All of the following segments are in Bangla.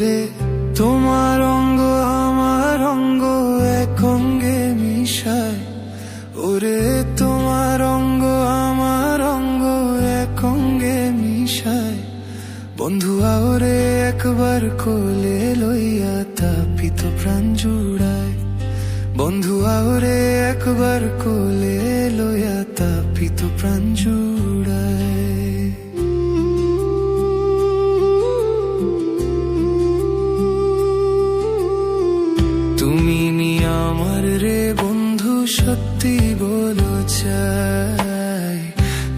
দূরে তোমার অঙ্গ, আমার অঙ্গ এক অঙ্গে মিশায়। ওরে তোমার অঙ্গ, আমার অঙ্গ এক অঙ্গে মিশায়। বন্ধু আরে একবার কোলে লইয়া তাপিত প্রাণ জুড়ায়। বন্ধু আরে একবার কোলে লইয়া তাপিত প্রাণ জুড়ায়। সত্যি বলো চাই।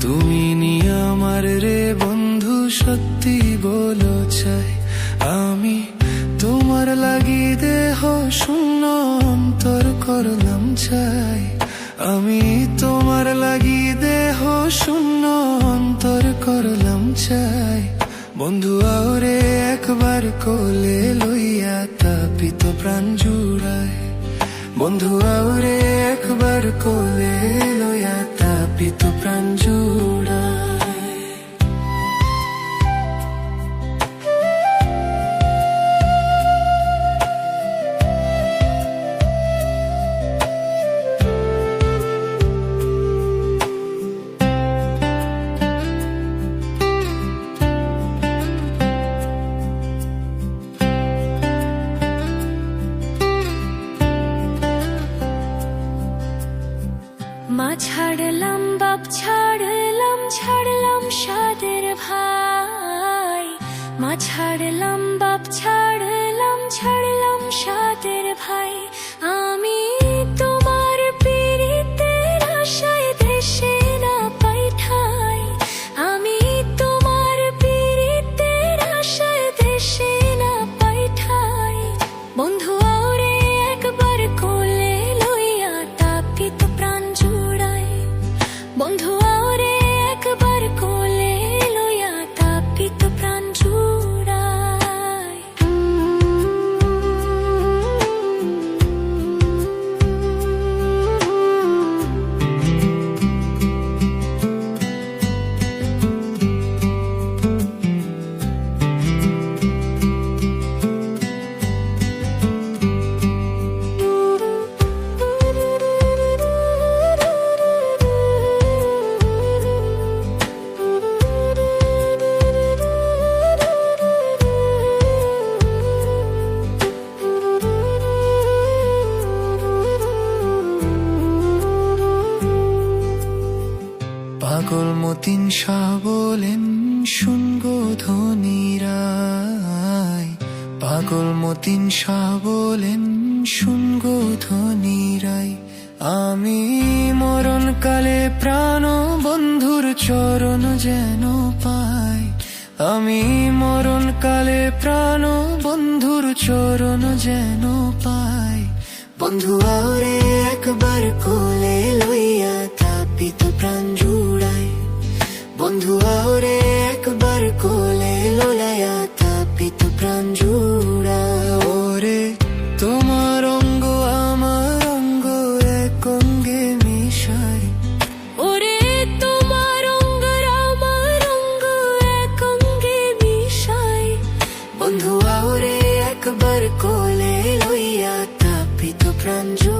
তুমি নি আমার রে বন্ধু, সত্যি বলো চাই। আমি তোমার লাগি দেহ শূন্য অন্তর করলাম চাই। আমি তোমার লাগি দেহ শূন্য অন্তর করলাম চাই। বন্ধু আওরে একবার কোলে লইয়া তাপিত প্রাণ জুড়ায়। বন্ধু আউরে একবার কোলে লয়া তাপিত প্রাণ জুড়ায় ছাড়লাম ছাড়লাম সাদের ভাই। মা ছাড়লাম, বাপ ছাড়লাম ছাড়লাম সাদের ভাই। আমি তোমার পীড়িতের আশায় দেশে না পাই ঠাই আমি তোমার পীড়িতের আশায় দেশে না পাই ঠাই বন্ধু আওরে একবার পাগল মতিন শাহ বলেন শুনগো ধনিরাই। পাগল মতিন শাহ বলেন শুনগো ধনিরাই। আমি মরণ কালে প্রাণ বন্ধুর চরণ যেন পাই। আমি মরণ কালে প্রাণ বন্ধুর চরণ যেন পাই। বন্ধু আরে একবার কোলে লইয়া তাপিত প্রাণ জুড়াই বন্ধু আরে একবার কোলে লইয়া তাপিত প্রাণ জুড়া। ওরে তোমার অঙ্গ আমার অঙ্গ এক অঙ্গে মিশাই ওরে তোমার অঙ্গ আমার অঙ্গ এক অঙ্গে মিশাই বন্ধু আরে একবার কোলে লইয়া তাপিত প্রাণ জুড়াই